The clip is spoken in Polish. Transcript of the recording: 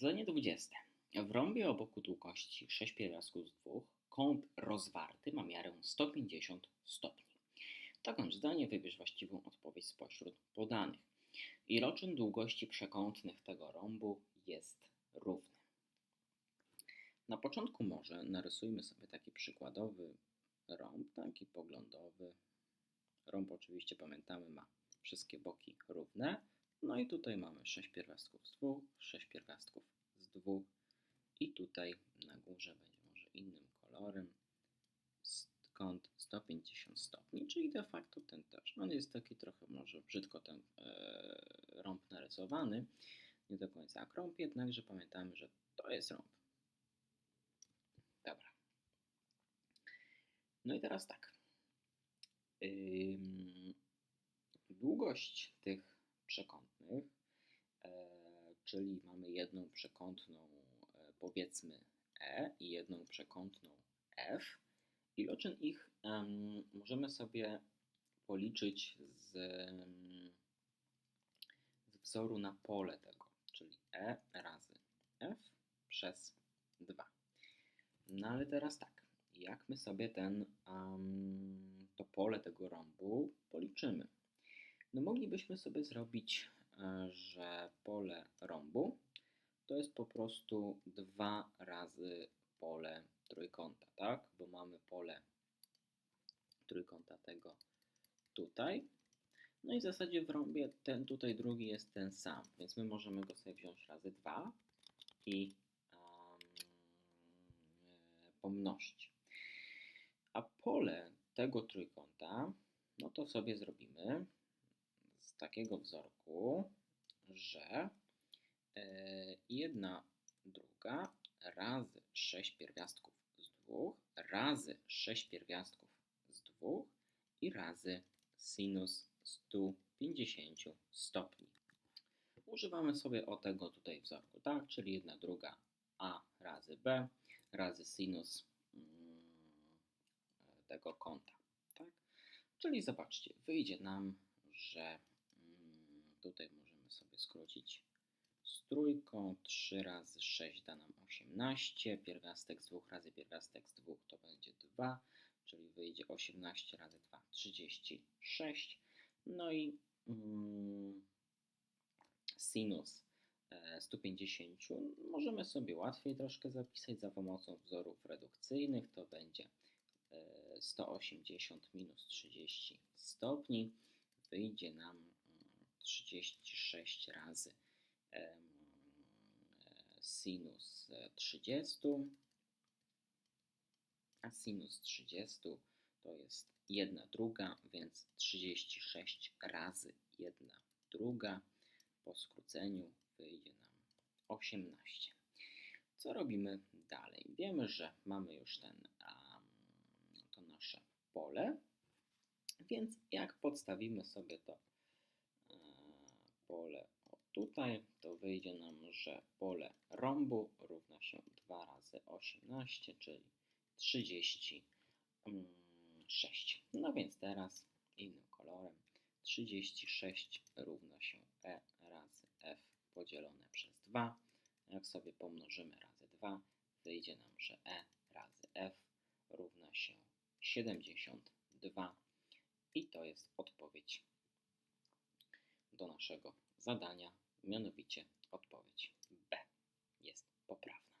Zadanie 20. W rąbie o boku długości 6 pierwiastków z 2 kąt rozwarty ma miarę 150 stopni. Dokończ zdanie, wybierz właściwą odpowiedź spośród podanych. Iloczyn długości przekątnych tego rąbu jest równy. Na początku może narysujmy sobie taki przykładowy rąb, taki poglądowy. Rąb oczywiście pamiętamy ma wszystkie boki równe. No i tutaj mamy 6 pierwiastków z 2, 6 pierwiastków z 2 i tutaj na górze będzie może innym kolorem kąt 150 stopni, czyli de facto ten też. On jest taki trochę może brzydko ten e, rąb narysowany, nie do końca jak jednakże pamiętamy, że to jest rąb. Dobra. No i teraz tak. Ym, długość tych przekątnych, e, czyli mamy jedną przekątną e, powiedzmy E i jedną przekątną F. Iloczyn ich um, możemy sobie policzyć z, z wzoru na pole tego, czyli E razy F przez 2. No ale teraz tak, jak my sobie ten, um, to pole tego rąbu policzymy? No moglibyśmy sobie zrobić, e, że pole rąbu to jest po prostu 2 razy pole trójkąta, tak? Bo mamy pole trójkąta tego tutaj. No i w zasadzie w rąbie ten tutaj drugi jest ten sam, więc my możemy go sobie wziąć razy 2 i um, pomnożyć. A pole tego trójkąta, no to sobie zrobimy z takiego wzorku, że e, jedna druga razy 6 pierwiastków z 2 razy 6 pierwiastków z 2 i razy sinus 150 stopni. Używamy sobie o tego tutaj wzorku, tak? Czyli jedna druga a razy b razy sinus mm, tego kąta. Tak? Czyli zobaczcie, wyjdzie nam, że mm, tutaj możemy sobie skrócić z trójką, 3 razy 6 da nam 18, pierwiastek z 2 razy pierwiastek z 2 to będzie 2, czyli wyjdzie 18 razy 2, 36. No i mm, sinus 150 możemy sobie łatwiej troszkę zapisać za pomocą wzorów redukcyjnych. To będzie 180 minus 30 stopni. Wyjdzie nam 36 razy sinus 30, a sinus 30 to jest 1 druga, więc 36 razy 1 druga. Po skróceniu wyjdzie nam 18. Co robimy dalej? Wiemy, że mamy już ten, to nasze pole, więc jak podstawimy sobie to pole tutaj, to wyjdzie nam, że pole rąbu równa się 2 razy 18, czyli 36. No więc teraz innym kolorem 36 równa się E razy F podzielone przez 2. Jak sobie pomnożymy razy 2, wyjdzie nam, że E razy F równa się 72 i to jest odpowiedź do naszego zadania, mianowicie odpowiedź B jest poprawna.